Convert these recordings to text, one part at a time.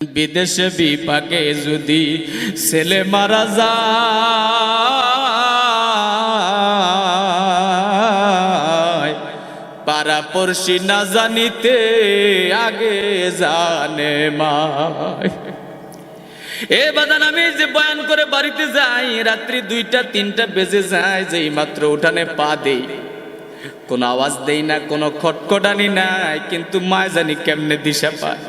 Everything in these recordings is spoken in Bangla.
বিদেশে বিপাকে যদি ছেলে মারা যায় পাড়া পড়শি না জানিতে আগে জানে মায়। এ বাদান আমি যে বয়ান করে বাড়িতে যাই, রাত্রি দুইটা, তিনটা বেজে যায় যে মাত্র উঠানে পা দেই। কোনো আওয়াজ দেই না, কোনো খটখটানি নাই, কিন্তু মা জানি কেমনে দিশা পায়।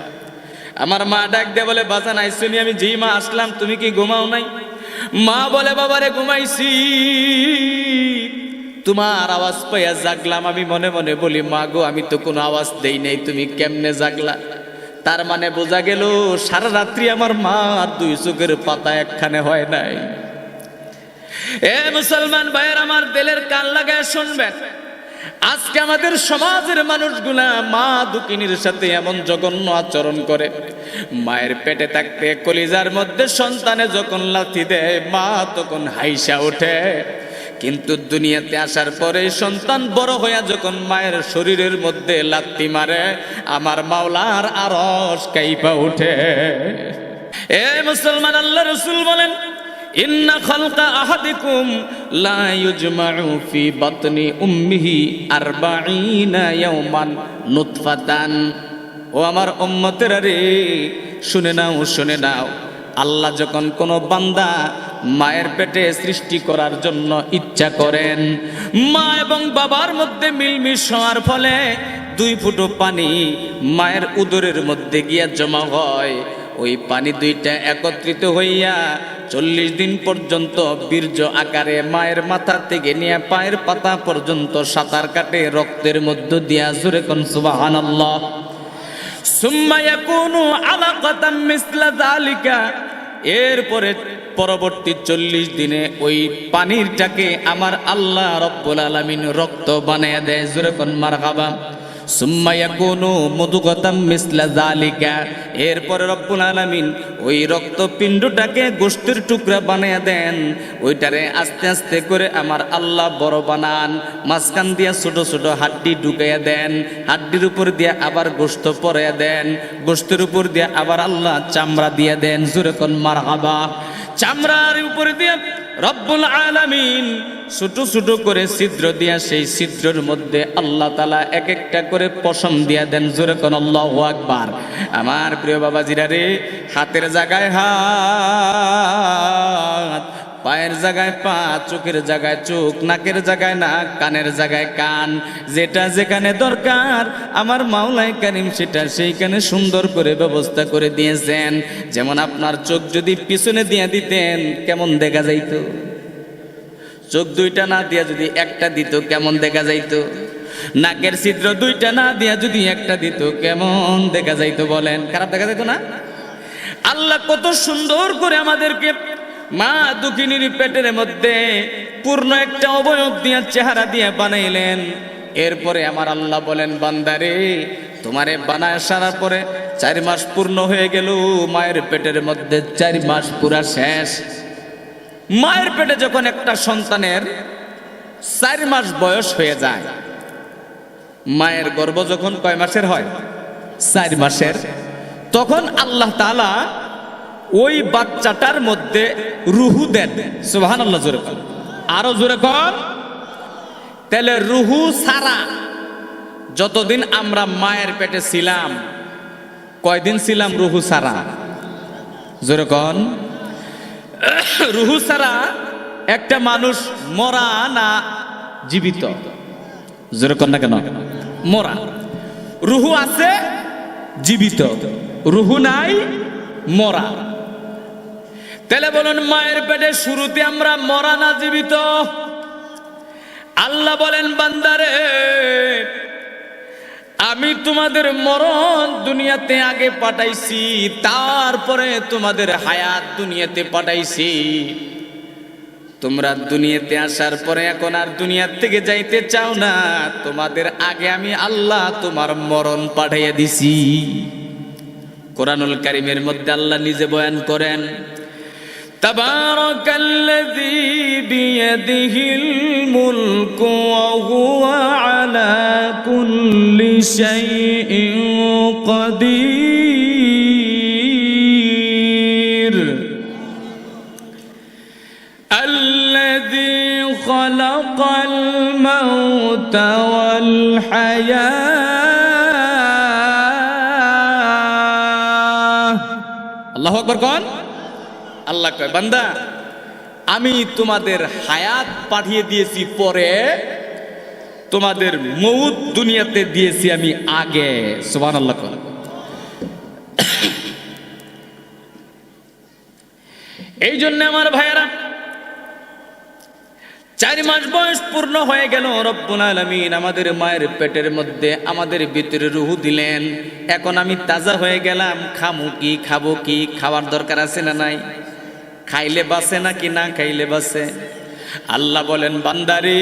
আমার মা ডাক দিয়ে বলে, বাজান আইসুনি আমি যেই মা আসলাম, তুমি কি ঘুমাও নাই? মা বলে, বাবারে, ঘুমাইছি। তোমার আওয়াজ পাইয়া জাগলাম। আমি মনে মনে বলি, মা গো, আমি তো কোনো আওয়াজ দেই নাই, তুমি কেমনে জাগলা? তার মানে বোঝা গেল, সারা রাত্রি আমার মা আর দুই চোখের পাতা একখানে হয় নাই। এ মুসলমান ভাইয়ের, আমার দিলের কান লাগায় শুনবেন। আজকে আমাদের সমাজের মানুষগুলা মা দুকিনীর সাথে এমন জঘন্য আচরণ করে। মায়ের পেটে থাকতে কলিজার মধ্যে সন্তানে যখন লাথি দেয়, মা তখন হাইসা ওঠে। কিন্তু দুনিয়াতে আসার পরে সন্তান বড় হইয়া যখন মায়ের শরীরের মধ্যে লাত্তি মারে, আমার মাওলার আরস কাইপা উঠে এ মুসলমান, আল্লাহ রসুল বলেন ইন্না খালকা আহাদিকুম লা ইউজমাউ ফি বাতনি উম্মিহি আরবাঈনা ইয়াওমান নুতফাতান। ও আমার উম্মতেরা রে, শুনে নাও শুনে নাও। আল্লাহ যখন কোনো বান্দা মায়ের পেটে সৃষ্টি করার জন্য ইচ্ছা করেন, মা এবং বাবার মধ্যে মিলমিশ হওয়ার ফলে দুই ফুটো পানি মায়ের উদরের মধ্যে গিয়া জমা হয়। ওই পানি দুইটা একত্রিত হইয়া চল্লিশ দিন পর্যন্ত বীর্য আকারে মায়ের মাথা থেকে নিয়ে পায়ের পাতা পর্যন্ত সাঁতার কাটে, রক্তের মধ্য দিয়া জুরে কোন সুবাহান এরপরে পরবর্তী চল্লিশ দিনে ওই পানিরটাকে আমার আল্লাহ রব্বুল আলমিন রক্ত বানাইয়া দেয় যেরকম মার খাবা সুম্মায়াকুনু মধুগতাম মিসলা জালিকা এরপরে রব্বুল আলামিন ওই রক্তপিণ্ডটাকে গোষ্ঠীর টুকরা বানিয়ে দেন। ওইটারে আস্তে আস্তে করে আমার আল্লাহ বড় বানান। মাঝখান দিয়া ছোট ছোট হাড্ডি ঢুকাইয়া দেন। হাড্ডির উপর দিয়ে আবার গোস্ত পরাইয়া দেন। গোস্তের উপর দিয়ে আবার আল্লাহ চামড়া দিয়ে দেন। যেরকম মারহাবা। চামড়ার উপরে দিয়া রব্বুল আলামিন ছোট ছোট করে ছিদ্র দিয়া সেই ছিদ্রের মধ্যে আল্লাহ তালা এক একটা করে পশম দিয়া দেন। জোরে কোন আল্লাহ আকবার। আমার প্রিয় বাবাজিরা রে, হাতের জায়গায় হাত পায়ের জায়গায় পা, চোখের জায়গায় চোখ, নাকের জায়গায় নাক, কানের জায়গায় কান। যেটা যেখানে দরকার, আমার মাওলাই কারিম সেটা সেইখানে সুন্দর করে ব্যবস্থা করে দিয়েছেন। যেমন আপনার চোখ যদি পিছনে দিয়ে দিতেন, কেমন দেখা যাইতো? চোখ দুইটা না দিয়া যদি একটা দিত, কেমন দেখা যাইতো? নাকের ছিদ্র দুইটা না দিয়া যদি একটা দিত, কেমন দেখা যাইতো বলেন? খারাপ দেখা যাইতো না? আল্লাহ কত সুন্দর করে আমাদেরকে মা দুঃখিনীর পেটের মধ্যে পূর্ণ একটা অবয়ব দিয়ে চেহারা দিয়ে বানাইলেন। এরপরে আমার আল্লাহ বলেন, বান্দারে, তোমারে বানায় সারার পরে চার মাস পূর্ণ হয়ে গেল, মায়ের পেটের মধ্যে চার মাস পুরা শেষ। মায়ের পেটে যখন একটা সন্তানের চার মাস বয়স হয়ে যায়, মায়ের গর্ভ যখন কয় মাসের হয়? চার মাসের। তখন আল্লাহ তালা ওই বাচ্চাটার মধ্যে রুহু দেন। সুহান আল্লাহ জোরে কন। আরও জোরে কন। তাহলে রুহু সারা যতদিন আমরা মায়ের পেটে ছিলাম, কয়দিন ছিলাম রুহু সারা? জোরে কন। রুহু সারা একটা মানুষ মরা না জীবিত? যেরকম না কেন? মরা। রুহু আছে, জীবিত। রুহু নাই, মরা। তাহলে বলুন, মায়ের পেটে শুরুতে আমরা মরা না জীবিত। আল্লাহ বলেন, বান্দারে, আমি তোমাদের মরণ দুনিয়াতে আগে পাঠাইছি, তারপরে তোমাদের হায়াত দুনিয়াতে পাঠাইছি। তোমরা দুনিয়াতে আসার পরে এখন আর দুনিয়ার থেকে যাইতে চাও না, তোমাদের আগে আমি আল্লাহ তোমার মরণ পাঠাইয়া দিছি। কোরআনুল কারিমের মধ্যে আল্লাহ নিজে বয়ান করেন تبارك الذي بيده الملك وهو على كل شيء قدير. الذي خلق الموت والحياة. الله أكبر قال. আল্লাহ কয়, বান্দা, আমি তোমাদের হায়াত পাঠিয়ে দিয়েছি পরে, তোমাদের মৌত দুনিয়াতে দিয়েছি আমি আগে। সুবান আল্লাহ এই জন্য আমার ভাইয়েরা, চার মাস বয়স পূর্ণ হয়ে গেল, রব্বুল আলামিন আমাদের মায়ের পেটের মধ্যে আমাদের ভিতরে রুহু দিলেন। এখন আমি তাজা হয়ে গেলাম, খামু কি, খাব কি, খাওয়ার দরকার আছে না নাই? খাইলে বাসে নাকি না খাইলে বাসে আল্লাহ বলেন, বান্দারি,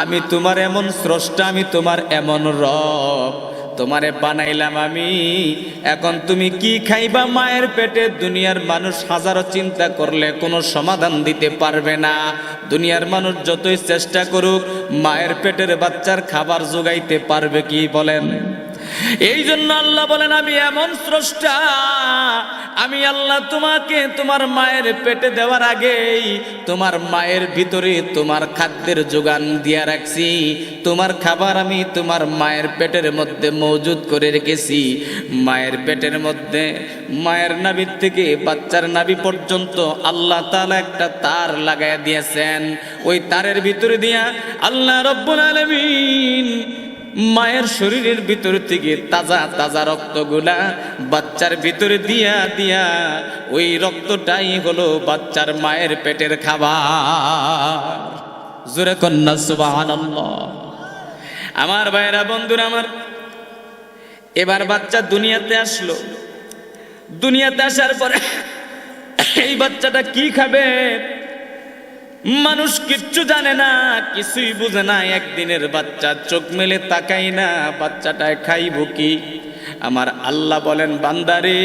আমি তোমার এমন স্রষ্টা, আমি তোমার এমন রব। তোমারে বানাইলাম আমি। এখন তুমি কি খাইবা? মায়ের পেটে দুনিয়ার মানুষ হাজারো চিন্তা করলে কোনো সমাধান দিতে পারবে না। দুনিয়ার মানুষ যতই চেষ্টা করুক, মায়ের পেটের বাচ্চার খাবার যোগাইতে পারবে কি বলেন? এই জন্য আল্লাহ বলেন, আমি এমন স্রষ্টা, আমি আল্লাহ তোমাকে তোমার মায়ের পেটে দেওয়ার আগেই তোমার মায়ের ভিতরে তোমার খাদ্যের যোগান দিয়া রাখছি। তোমার খাবার আমি তোমার মায়ের পেটের মধ্যে মজুদ করে রেখেছি। মায়ের পেটের মধ্যে, মায়ের নাভির থেকে বাচ্চার নাভি পর্যন্ত আল্লাহ তাআলা একটা তার লাগাই দিয়েছেন। ওই তারের ভিতরে দিয়া আল্লাহ রব্বুল আলামিন মায়ের শরীরের ভিতর থেকে তাজা তাজা রক্তগুলা বাচ্চার ভিতরে দিয়া দিয়া ওই রক্তটাই হলো বাচ্চার মায়ের পেটের খাবার। জোরে কন্যা, সুবহানাল্লাহ। আমার ভাইরা বন্ধুরা আমার, এবার বাচ্চা দুনিয়াতে আসলো। দুনিয়াতে আসার পরে এই বাচ্চাটা কি খাবে? মানুষ কিচ্ছু জানে না, কিছুই বুঝে না। একদিনের বাচ্চা চোখ মেলে তাকাই না, বাচ্চাটায় খাইব কি? আমার আল্লাহ বলেন, বান্দারে,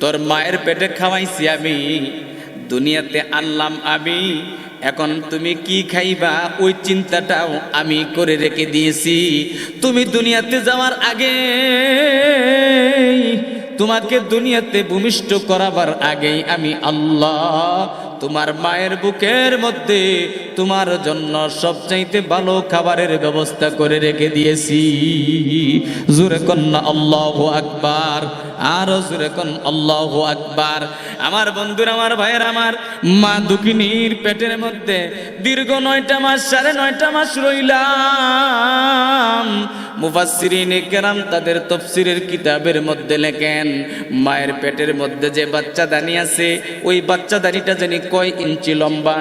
তোর মায়ের পেটে খাওয়াইছি আমি, দুনিয়াতে আনলাম আমি, এখন তুমি কি খাইবা? ওই চিন্তাটাও আমি করে রেখে দিয়েছি। তুমি দুনিয়াতে যাওয়ার আগে, তোমাকে দুনিয়াতে ভূমিষ্ঠ করাবার আগেই আমি আল্লাহ তোমার মায়ের বুকের মধ্যে তোমার জন্য সবচাইতে ভালো খাবারের ব্যবস্থা করে রেখে দিয়েছি। জুরে কন্যা, আল্লাহ আকবার। আরও জুরে কন আল্লাহ আকবার। আমার বন্ধুর, আমার ভাইয়ের, আমার মা দুঃখিনীর পেটের মধ্যে দীর্ঘ নয়টা মাস, সাড়ে নয়টা মাস রইলাম। মুফাসসিরিনে তাদের তফসিরের কিতাবের মধ্যে লেখেন, মায়ের পেটের মধ্যে যে বাচ্চা দানি আছে, ওই বাচ্চা দানিটা জানি কয় ইঞ্চি লম্বা?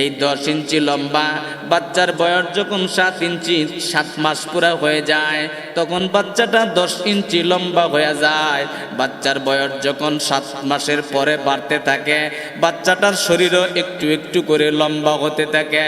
এই দশ ইঞ্চি লম্বা, বাচ্চার বয়স যখন সাত ইঞ্চি, সাত মাস পুরা হয়ে যায়, তখন বাচ্চাটা দশ ইঞ্চি লম্বা হয়ে যায়। বাচ্চার বয়স যখন সাত মাসের পরে বাড়তে থাকে, বাচ্চাটার শরীরও একটু একটু করে লম্বা হতে থাকে।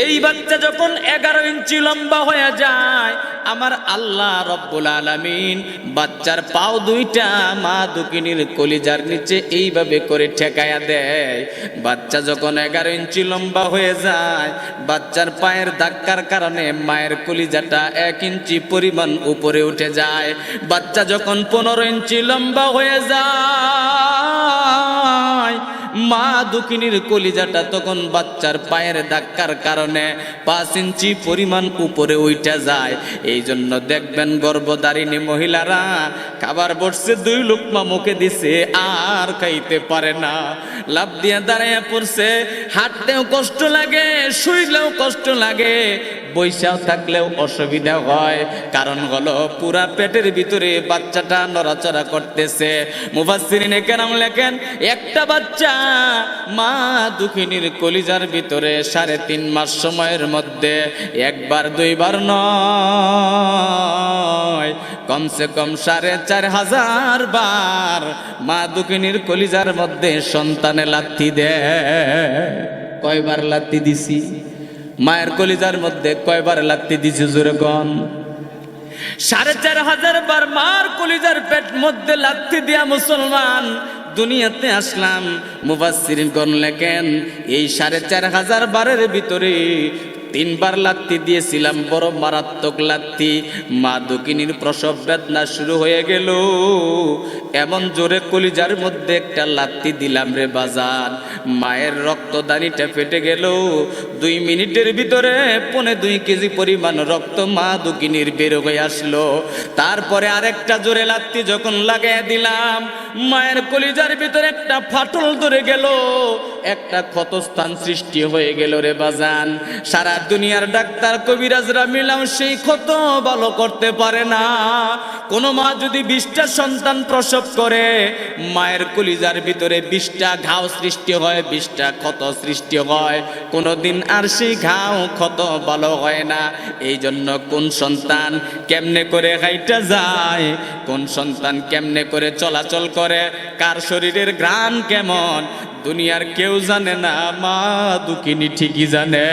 এই বাচ্চা যখন এগারো ইঞ্চি লম্বা হয়ে যায়, আমার আল্লাহ রব্বুল আলামিন বাচ্চার পাও দুইটা মা দুকিনীর কলিজার নিচে এইভাবে করে ঠেকায়া দেয়। বাচ্চা যখন এগারো ইঞ্চি লম্বা হয়ে যায়। বাচ্চার পায়ের ধাক্কার কারণে মায়ের কলিজাটা এক ইঞ্চি পরিমাণ উপরে উঠে যায়। বাচ্চা যখন পনেরো ইঞ্চি লম্বা হয়ে যায় মা দুকিনীর কলিজাটা তখন বাচ্চার পায়ের ধাক্কার কারণে পাঁচ ইঞ্চি পরিমাণ উপরে উঠে যায়। এই জন্য দেখবেন গর্ভধারিণী মহিলারা খাবার বসছে, দুই লুকমা মুখে দিছে, আর খাইতে পারে না। লাভ দিয়ে দাঁড়াইয়া পড়ছে, হাঁটতেও কষ্ট লাগে, শুইলেও কষ্ট লাগে বৈশাও থাকলেও অসুবিধা হয়। কারণ হলো পুরা পেটের ভিতরে বাচ্চাটা নড়াচড়া করতেছে। মুফাসসিরিনে কেরাম লেখেন, একটা বাচ্চা মা দুঃখিনীর কলিজার ভিতরে সাড়ে তিন মাস সময়ের মধ্যে একবার, দুইবার নয়, কমসে কম সাড়ে চার হাজার বার মা দুঃখিনীর কলিজার মধ্যে সন্তানে লাথি দেয় কয়বার লাথি দিছি? মায়ের কলিজার মধ্যে কয়বার লাত্তি দিছে জোরে কন? সাড়ে চার হাজার বার মার কলিজার পেট মধ্যে লাত্তি দিয়া মুসলমান দুনিয়াতে আসলাম। মুবাসির গণ লেখেন এই সাড়ে চার হাজার বারের ভিতরে তিনবার লাত্তি দিয়েছিলাম, বড় মারাত্মক লাত্তি। মা দুকিনীর প্রসব বেদনা শুরু হয়ে গেল। এমন জোরে কলিজার মধ্যে একটা লাত্তি দিলাম রে বাজার মায়ের রক্তদানিটা ফেটে গেল। দুই মিনিটের ভিতরে পনে দুই কেজি পরিমাণ রক্ত মা দুকিনীর বের হয়ে আসলো। তারপরে আরেকটা জোরে লাত্তি যখন লাগাই দিলাম, মায়ের কলিজার ভিতরে একটা ফাটল ধরে গেল। একটা ক্ষতস্থান সৃষ্টি হয়ে গেল রে বাজান। সারা দুনিয়ার ডাক্তার কবিরাজরা মিলাম সেই ক্ষত ভালো করতে পারে না। কোন মা যদি বিশটা সন্তান প্রসব করে, মায়ের কলিজার ভিতরে বিশটা ঘাও সৃষ্টি হয়, বিশটা ক্ষত সৃষ্টি হয়। কোনোদিন আর সেই ঘাও ক্ষত ভালো হয় না। এই জন্য কোন সন্তান কেমনে করে হাইটা যায়? কোন সন্তান কেমনে করে চলাচল করে? কার শরীরের ঘ্রাণ কেমন? দুনিয়ার কেউ জানে না, মা দুকিনি ঠিকই জানে।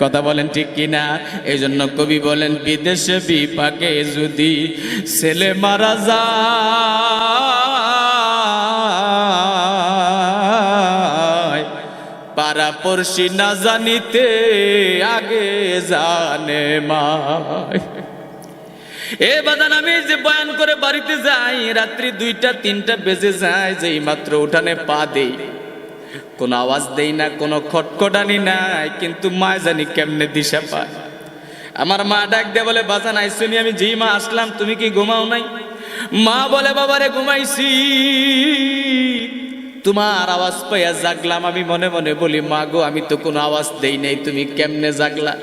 কথা বলেন ঠিক কিনা? এই জন্য কবি বলেন, বিদেশে বিপাকে যদি ছেলে মারা যায় পাড়া পড়শি না জানিতে আগে জানে মায়। এ বাদান আমি যে বয়ান করে বাড়িতে যাই, রাত্রি দুইটা, তিনটা বেজে যায়, যেই মাত্র উঠানে পা দেই। কোনো আওয়াজ দেই না, কোনো খটখটানি নাই, কিন্তু মা জানি কেমনে দিশা পায়। আমার মা ডাক দিয়ে বলে, বাজান আইসুনি আমি যেই মা আসলাম, তুমি কি ঘুমাও নাই? মা বলে, বাবারে, ঘুমাইছি। তোমার আওয়াজ পাইয়া জাগলাম, আমি মনে মনে বলি, মা গো, আমি তো কোনো আওয়াজ দেই নাই, তুমি কেমনে জাগলা?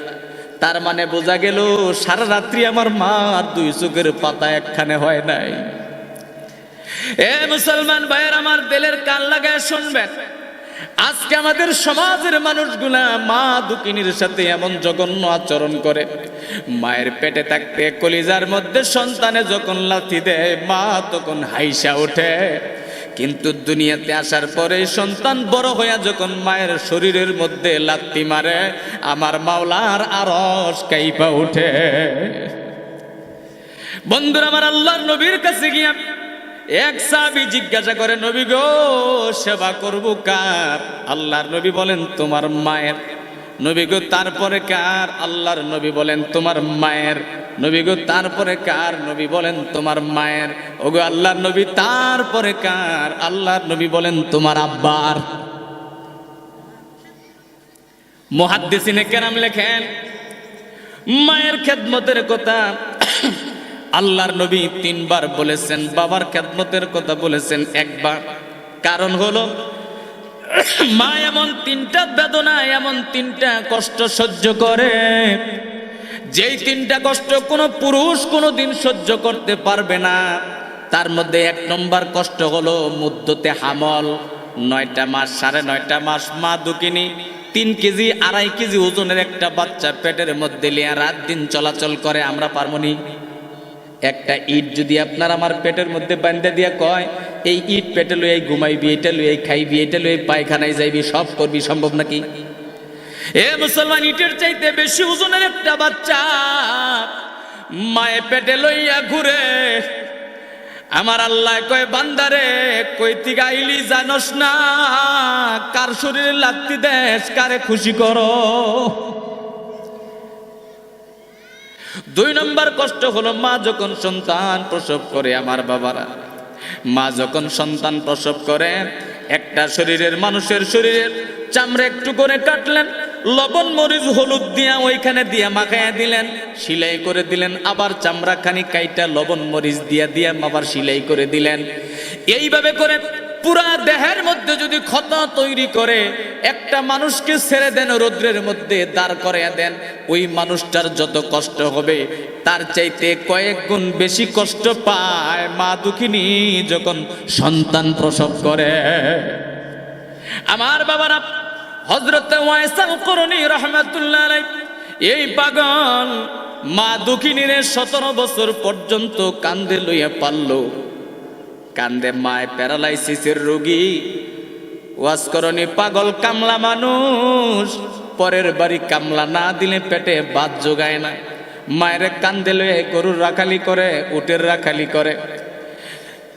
তার মানে বোঝা গেল, সারা রাত্রি আমার মা দুই চোখের পাতা একখানে হয় নাই। এ মুসলমান ভাইয়ের, আমার দিলের কান লাগায় শুনবেন। আজকে আমাদের সমাজের মানুষগুলা মা দুকিনীর সাথে এমন জঘন্য আচরণ করে। মায়ের পেটে থাকতে কলিজার মধ্যে সন্তানে যখন লাথি দেয়, মা তখন হাইসা ওঠে। কিন্তু দুনিয়াতে আসার পরে সন্তান বড় হইয়া যখন মায়ের শরীরের মধ্যে লাত্তি মারে, আমার মাওলার আরস কাইপা উঠে। বন্ধুরা, আমার আল্লাহর নবীর কাছে গিয়া এক সাবি জিজ্ঞাসা করে, নবী গো, সেবা করব কার? আল্লাহর নবী বলেন, তোমার মায়ের। নবী গো, তারপরে কার? আল্লাহর নবী বলেন, তোমার মায়ের। নবী গো, তারপরে কার? নবী বলেন, তোমার মায়ের। ওগো, আল্লাহর নবী, তারপরে কার? আল্লাহর নবী বলেন, তোমার আব্বার। মুহাদ্দিসিনে কেরাম লেখেন, মায়ের খেদমতের কথা। আল্লাহর নবী তিনবার বলেছেন, বাবার খেদমতের কথা বলেছেন একবার। কারণ হলো, মা এমন তিনটা বেদনা, এমন তিনটা কষ্ট সহ্য করে। যেই তিনটা কষ্ট কোনো পুরুষ কোনো দিন সহ্য করতে পারবে না, তার মধ্যে এক নম্বর কষ্ট হলো মুদ্দতে হামল। নয়টা মাস, সাড়ে নয়টা মাস মা দুকিনি তিন কেজি, আড়াই কেজি ওজনের একটা বাচ্চা পেটের মধ্যে লিয়া রাত দিন চলাচল করে, আমরা পারমনি একটা ইট যদি আপনার আমার পেটের মধ্যে বান্ধে দিয়া কয়, এই ইট পেটে লই ঘুমাইবি, এটা লই খাইবি, এটা লই পায়খানায় যাইবি, সব করবি, সম্ভব নাকি? এ মুসলমান ইটের চাইতে বেশি ওজনের একটা বাচ্চা। মায়ে পেটে লইয়া ঘুরে, আমার আল্লাহ কয়, বান্দারে থেকে আইলি জানস না, কার শরীরে লাগতি দেশ, কারে খুশি করো? দুই নম্বর কষ্ট হলো মা যখন সন্তান প্রসব করে আমার বাবারা। মা যখন সন্তান প্রসব করে, একটা শরীরের মানুষের শরীরের চামড়া একটু করে কাটলেন লবণ মরিচ, হলুদ দিয়া ওইখানে দিয়া মাখাইয়া দিলেন, সিলাই করে দিলেন, আবার চামড়া খানি কাইটা লবণ মরিচ দিয়া দিয়া আবার সিলাই করে দিলেন। এইভাবে করে পুরা দেহের মধ্যে যদি ক্ষত তৈরি করে, একটা মানুষকে ছেড়ে দেন, রৌদ্রের মধ্যে দাঁড় করাইয়া দেন, ওই মানুষটার যত কষ্ট হবে, তার চাইতে কয়েক গুণ বেশি কষ্ট পায় মা দুঃখিনী যখন সন্তান প্রসব করে। আমার বাবারা হজরত ওয়াইসাল করণী রহমাতুল্লাহ এই পাগল মা দুঃখিনীরে সতেরো বছর পর্যন্ত কান্দে লইয়া পারল। কান্দে মায় প্যারালাইসিসের রোগী। ওয়াসকরণী পাগল কামলা মানুষ, পরের বাড়ি কামলা না দিলে পেটে বাদ যোগায় না। মায়ের কান্দে লয়ে গরুর রাখালি করে, উটের রাখালি করে।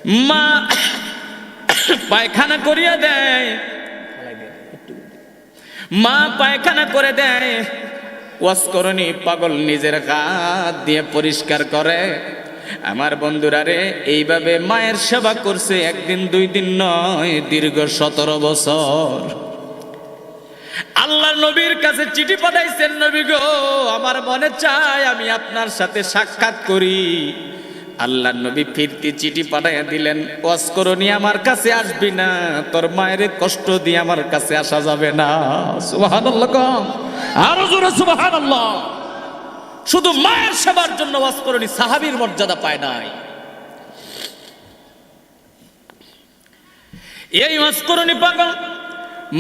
মা পায়খানা করিয়া দেয়। মা পায়খানা করে দেয়। ওয়াজ করনি, পাগল নিজের হাত দিয়ে পরিষ্কার করে। আমার বন্ধুরা রে, এইভাবে মায়ের সেবা করছে একদিন, দুই দিন নয়, দীর্ঘ সতেরো বছর। আল্লাহ নবীর কাছে চিঠি পাঠাইছেন, নবী গো, আমার মনে চায় আমি আপনার সাথে সাক্ষাৎ করি। আল্লাহ নবী ফিরতি চিঠি পাঠাইয়া দিলেন, ওয়াজ করনি আমার কাছে আসবি না। তোর মায়ের কষ্ট দিয়ে আমার কাছে আসা যাবে না। সুবহানাল্লাহ কম আরও জোরে সুবহানাল্লাহ। শুধু মায়ের সেবার জন্য ওয়াজ করনি সাহাবীর মর্যাদা পায় নাই। এই ওয়াজ করনি পাগল।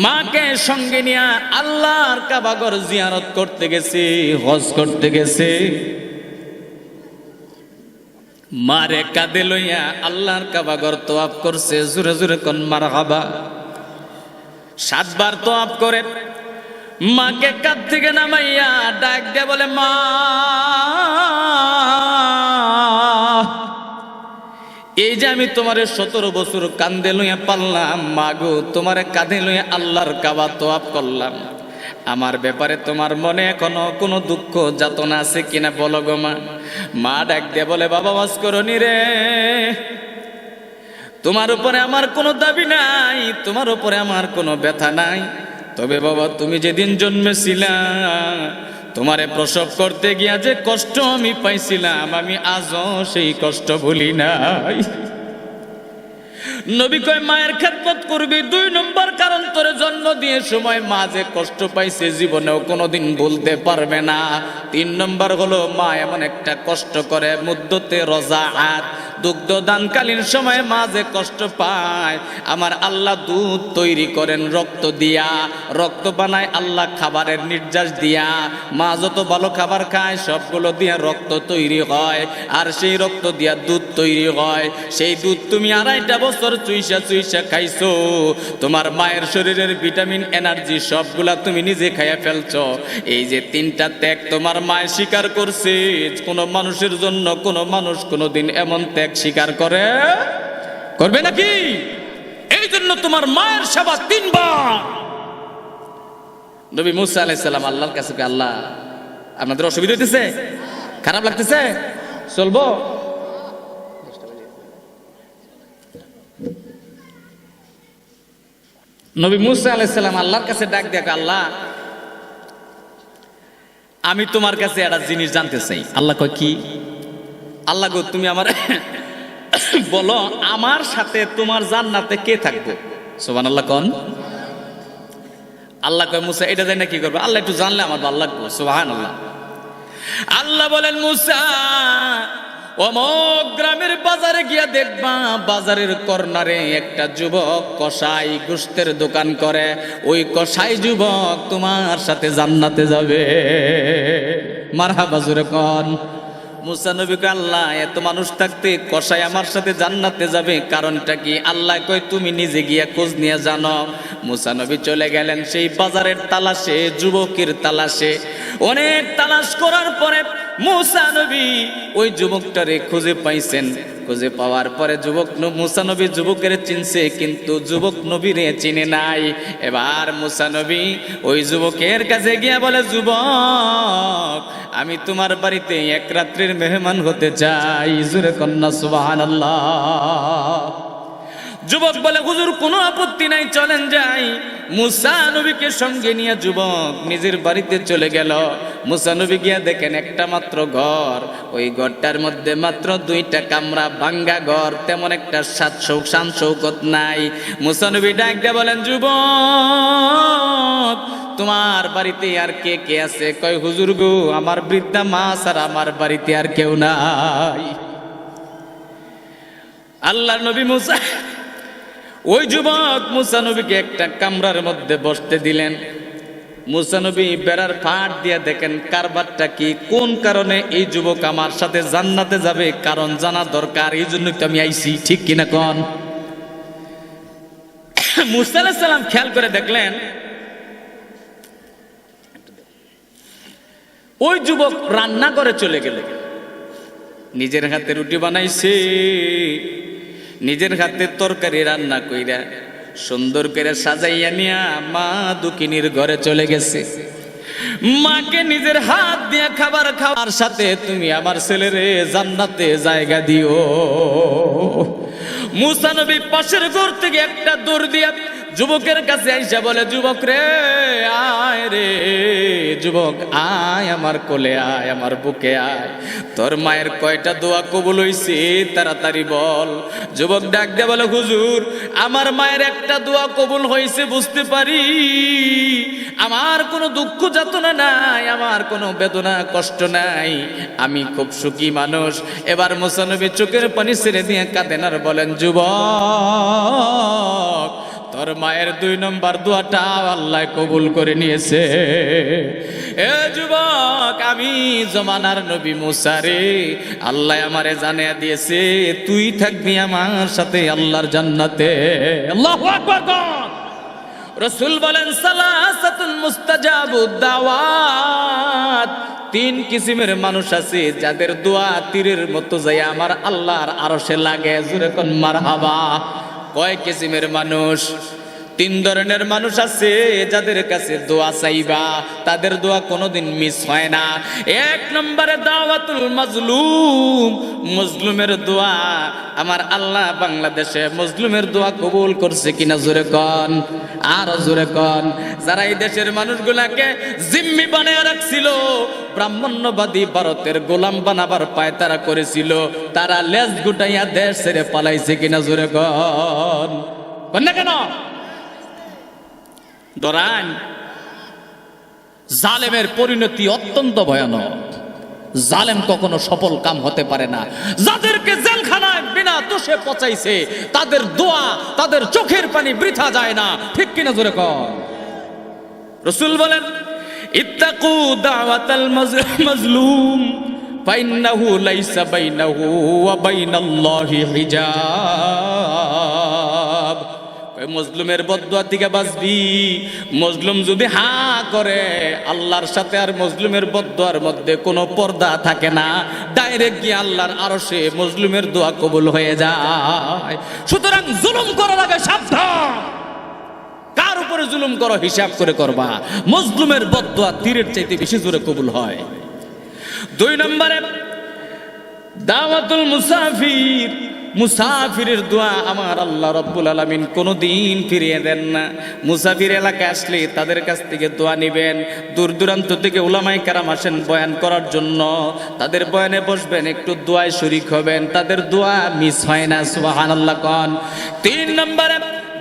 মাকে সঙ্গে নিয়ে আল্লাহর কাবাগর জিয়ারত করতে গেছে, হজ করতে গেছে। মারে কাঁদে লইয়া আল্লাহর কাবাগর তোয়াব করছে, জোরে জোরে কোন মার হাবা সাতবার তোয়াব করে, মাকে কাঁদ থেকে নামাইয়া ডাক দে বলে, মা, এই যে আমি তোমারে সতেরো বছর কান্দে লইয়া পারলাম মাগো তোমারে কাঁধে লইয়া আল্লাহর কাবা তোয়াব করলাম। আমার ব্যাপারে তোমার মনে এখনও কোনো দুঃখ যাতনা আছে কিনা বলো গো মা? মা ডাক দিয়ে বলে, বাবা বাস করনি রে। তোমার উপরে আমার কোনো দাবি নাই, তোমার উপরে আমার কোনো ব্যথা নাই। তবে বাবা, তুমি যেদিন জন্মেছিলা, তোমারে প্রসব করতে গিয়া যে কষ্ট আমি পাইছিলাম, আমি আজও সেই কষ্ট ভুলি নাই। নবী কয়, মায়ের খেদমত করবি? দুই নম্বর কারণ, তোরে জন্ম দিয়ে সময় মা যে কষ্ট পাইছে, জীবনেও কোনোদিন ভুলতে পারবে না। তিন নম্বর হলো, মা এমন একটা কষ্ট করে, মুদ্দতে রজা হাত দুগ্ধ দানকালীন সময় মা যে কষ্ট পায়, আমার আল্লাহ দুধ তৈরি করেন রক্ত দিয়া, রক্ত বানায় আল্লাহ খাবারের নির্যাস দিয়া। মা যত ভালো খাবার খায়, সবগুলো দিয়া রক্ত তৈরি হয়, আর সেই রক্ত দিয়া দুধ তৈরি হয়। সেই দুধ তুমি আড়াইটা বছর চুইসা চুইসা খাইছো। তোমার মায়ের শরীরের ভিটামিন, এনার্জি সবগুলা তুমি নিজে খাইয়া ফেলছো। এই যে তিনটা ত্যাগ তোমার স্বীকার করছে, কোনো মানুষের জন্য কোনো মানুষ কোনোদিন এমন ত্যাগ স্বীকার করে? করবে নাকি? এই জন্য তোমার মায়ের সেবা তিনবার। নবী মুসা আলাইসাল্লাম আল্লাহর কাছে আল্লাহ আপনাদের অসুবিধা হইতেছে? খারাপ লাগতেছে? চলবো? নবী মুসা আলাইসাল্লাম আল্লাহর কাছে ডাক দেখ আল্লাহ, আমি তোমার কাছে একটা জিনিস জানতে চাই। আল্লাহ কয়, কি? আল্লাহ গো, তুমি আমার বলো, আমার সাথে তোমার জান্নাতে কে থাকবে? সোবান আল্লাহ কন। আল্লাহ কয়, মুসা, এটা জানি না কি করব? আল্লাহ একটু জানলে আমার ভালো লাগবো সোহান আল্লাহ আল্লাহ বলেন, মুসা অমক গ্রামের বাজারে গিয়া দেখবা বাজারের কর্নারে একটা যুবক কসাই গুস্তের দোকান করে। ওই কসাই যুবক তোমার সাথে জান্নাতে যাবে। মারহা বাজুরে কন। মুসা নবী কয়, আল্লাহ এত মানুষ থাকতে কসাই আমার সাথে জান্নাতে যাবে। কারণটা কি? আল্লাহ কয় তুমি নিজে গিয়া খোঁজ নিয়ে জানো। মুসা নবী চলে গেলেন সেই বাজারের তালাশে যুবকের তালাশে। অনেক তালাশ করার পরে মুসা নবী ওই যুবকটারে খুঁজে পাইছেন। খুঁজে পাওয়ার পরে যুবক ন- মুসা যুবকের চিনছে, কিন্তু যুবক নবীরে চিনে নাই। এবার মুসা নবী ওই যুবকের কাছে গিয়ে বলে, যুবক, আমি তোমার বাড়িতে এক রাত্রির মেহমান হতে চাই। জুরে কন্যা সুবাহান যুবক বলে, হুজুর, কোনো আপত্তি নাই, চলেন যাই। মুসা নবীকে সঙ্গে নিয়ে যুবক নিজের বাড়িতে চলে গেল। মুসা নবী গিয়া দেখেন একটা মাত্র ঘর। ওই ঘরটার মধ্যে মাত্র দুইটা কামরা, ভাঙ্গা ঘর, তেমন একটা সাত শৌক শান শৌকত নাই। মুসা নবী ডাক দিয়ে বলেন, যুবক, তোমার বাড়িতে আর কে কে আছে? কয়, হুজুর গো, আমার বৃদ্ধা মা আর আমার বাড়িতে আর কেউ নাই। আল্লাহ নবী মুসা, ওই যুবক মুসা নবীকে একটা কামরার মধ্যে বসতে দিলেন। মুসা নবী বেড়ার ফাট দিয়ে দেখেন কারবারটা কি? কোন কারণে এই যুবক আমার সাথে জান্নাতে যাবে? কারণ জানা দরকার, এই জন্য তো আমি আইছি, ঠিক কিনা কন? মুসা সালাম খেয়াল করে দেখলেন, ওই যুবক রান্না করে চলে গেল। নিজের হাতে রুটি বানাইছে, নিজের হাতে তরকারি রান্না কইরা সুন্দর করে সাজাইয়া নিয়া মা দুকিনীর ঘরে চলে গেছে। মাকে নিজের হাত দিয়ে খাবার খাওয়ার সাথে তুমি আমার ছেলেরে জান্নাতে জায়গা দিও। মুসা নবী পাশের ঘর থেকে একটা দৌড় দিয়া যুবকের কাছে আইসা বলে, যুবক রে, আয় রে, যুবক, আয় আমার কোলে, আয় আমার বুকে, আয়। তোর মায়ের কয়টা দোয়া কবুল হইছে, তাড়াতাড়ি বল। যুবক ডাক দিয়ে বলে, হুজুর, আমার মায়ের একটা দোয়া কবুল হয়েছে বুঝতে পারি। আমার কোনো দুঃখ যাতনা নাই, আমার কোনো বেদনা, কষ্ট নাই। আমি খুব সুখী মানুষ। এবার মোসানবী চোখের পানি ছেড়ে দিয়ে কাঁদেন আর বলেন, যুবক তোর মায়ের দুই নম্বর দোয়াটা আল্লাহ কবুল করে নিয়েছে। এ যুবক, আমি জমানার নবী মুসারে আল্লাহ আমারে জানিয়ে দিয়েছে, তুই থাকবি আমার সাথে আল্লাহর জান্নাতে। আল্লাহু রসুল বলেন সালাসাতুন মুস্তাজাবুদ দাওয়াত। তিন কিসিমের মানুষ আছে, যাদের দোয়া তীরের মতো যায় আমার আল্লাহর আরশে লাগে। জুরে কোন মারহাবা। কয় কিসিমের মানুষ? তিন ধরনের মানুষ আছে যাদের কাছে দোয়া চাইবা, তাদের দোয়া কোনোদিন মিস হয় না। এক নম্বরে দাওয়াতুল মাজলুম, মজলুমের দোয়া। আমার আল্লাহ বাংলাদেশে মজলুমের দোয়া কবুল করছে কিনা জোরে কন, আর জোরে কন। যারা এই দেশের মানুষগুলাকে জিম্মি বানিয়ে রাখছিল, ব্রাহ্মণ্যবাদী ভারতের গোলাম বানাবার পায় তারা করেছিল, তারা লেজ গুটাইয়া দেশ ছেড়ে পালাইছে কিনা জোরে কন। না কেন? ডরান জালেমের পরিণতি অত্যন্ত ভয়ানক। জালেম কখনো সফল কাম হতে পারে না। যাদেরকে জেলখানায় বিনা দোষে পচাইছে, তাদের দোয়া, তাদের চোখের পানি বৃথা যায় না। ঠিক কিনা জোরে কর রসুল বলেন, ইত্তাকু দাওয়াতাল মাজ- মাজলুম, ফাইন্নাহু লাইসা বাইনাহু ওয়া বাইনাল্লাহি হিজাব। কয় মজলুমের বদুয়া দিকে বাঁচবি মজলুম যদি হা করে, আল্লাহর সাথে আর মজলুমের বদুয়ার মধ্যে কোনো পর্দা থাকে না। ডাইরেক্ট গিয়ে আল্লাহর আরশে মজলুমের দোয়া কবুল হয়ে যায়। সুতরাং জুলুম করার আগে সাবধান। কার উপরে জুলুম করো, হিসাব করে করবা। মজলুমের বদুয়া তীরের চাইতে বেশি জোরে কবুল হয়। দুই নম্বরে, দাওয়াতুল মুসাফির। মুসাফিরের দোয়া আমার আল্লাহ রব্বুল আলমিন কোনো দিন ফিরিয়ে দেন না। মুসাফির এলাকায় আসলে তাদের কাছ থেকে দোয়া নেবেন। দূর দূরান্ত থেকে ওলামাই কারাম আসেন বয়ান করার জন্য। তাদের বয়ানে বসবেন, একটু দোয়ায় শরিক হবেন। তাদের দোয়া মিস হয় না সুবাহান আল্লাহ কন। তিন নম্বরে